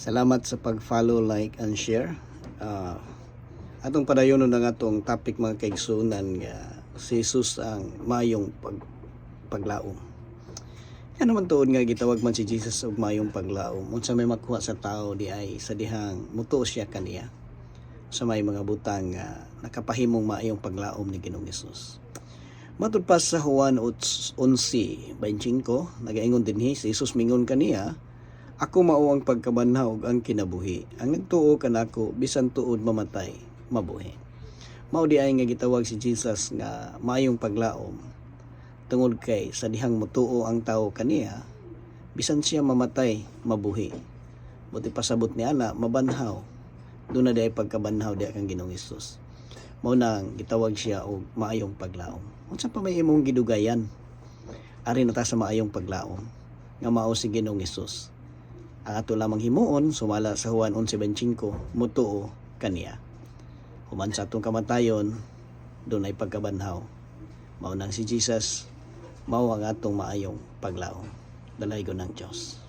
Salamat sa pag-follow, like, and share. Ah, atong padayon na nga atong topic mga kaigsunan nga si Jesus ang mayong pag paglaom. Yan naman tuod nga gitawag man si Jesus og mayong paglaom. Unsa may makuha sa tao di ay sa dihang mutuo siya kaniya sa may mga butang nga nakapahimong maayong paglaom ni Ginoong Hesus. Matud pa sa Juan 11:25, nagaingon dinhi si Jesus mingon kaniya, ako mao ang pagkabanhaw ug ang kinabuhi. Ang nagtuo kanako bisan tuod mamatay, mabuhi. Mao di ay nga gitawag si Jesus nga maayong paglaom. Tungod kay sa dihang mutuo ang tao kaniya, bisan siya mamatay, mabuhi. Buti pasabot ni ana mabanhaw. Doon na di pagkabanhaw di kang Ginoong Hesus. Mao nang gitawag siya og maayong paglaom. Unsa pa may imong gidugayan? Ari na ta sa maayong paglaom nga mao si Ginoong Hesus. Ang ato lamang himuon sumala sa Juan 11:25 mutuo kaniya. Human sa atong kamatayon, doon ay pagkabanhaw. Mao nang si Jesus, mao ang atong maayong paglaom. Dalay ko ng Diyos.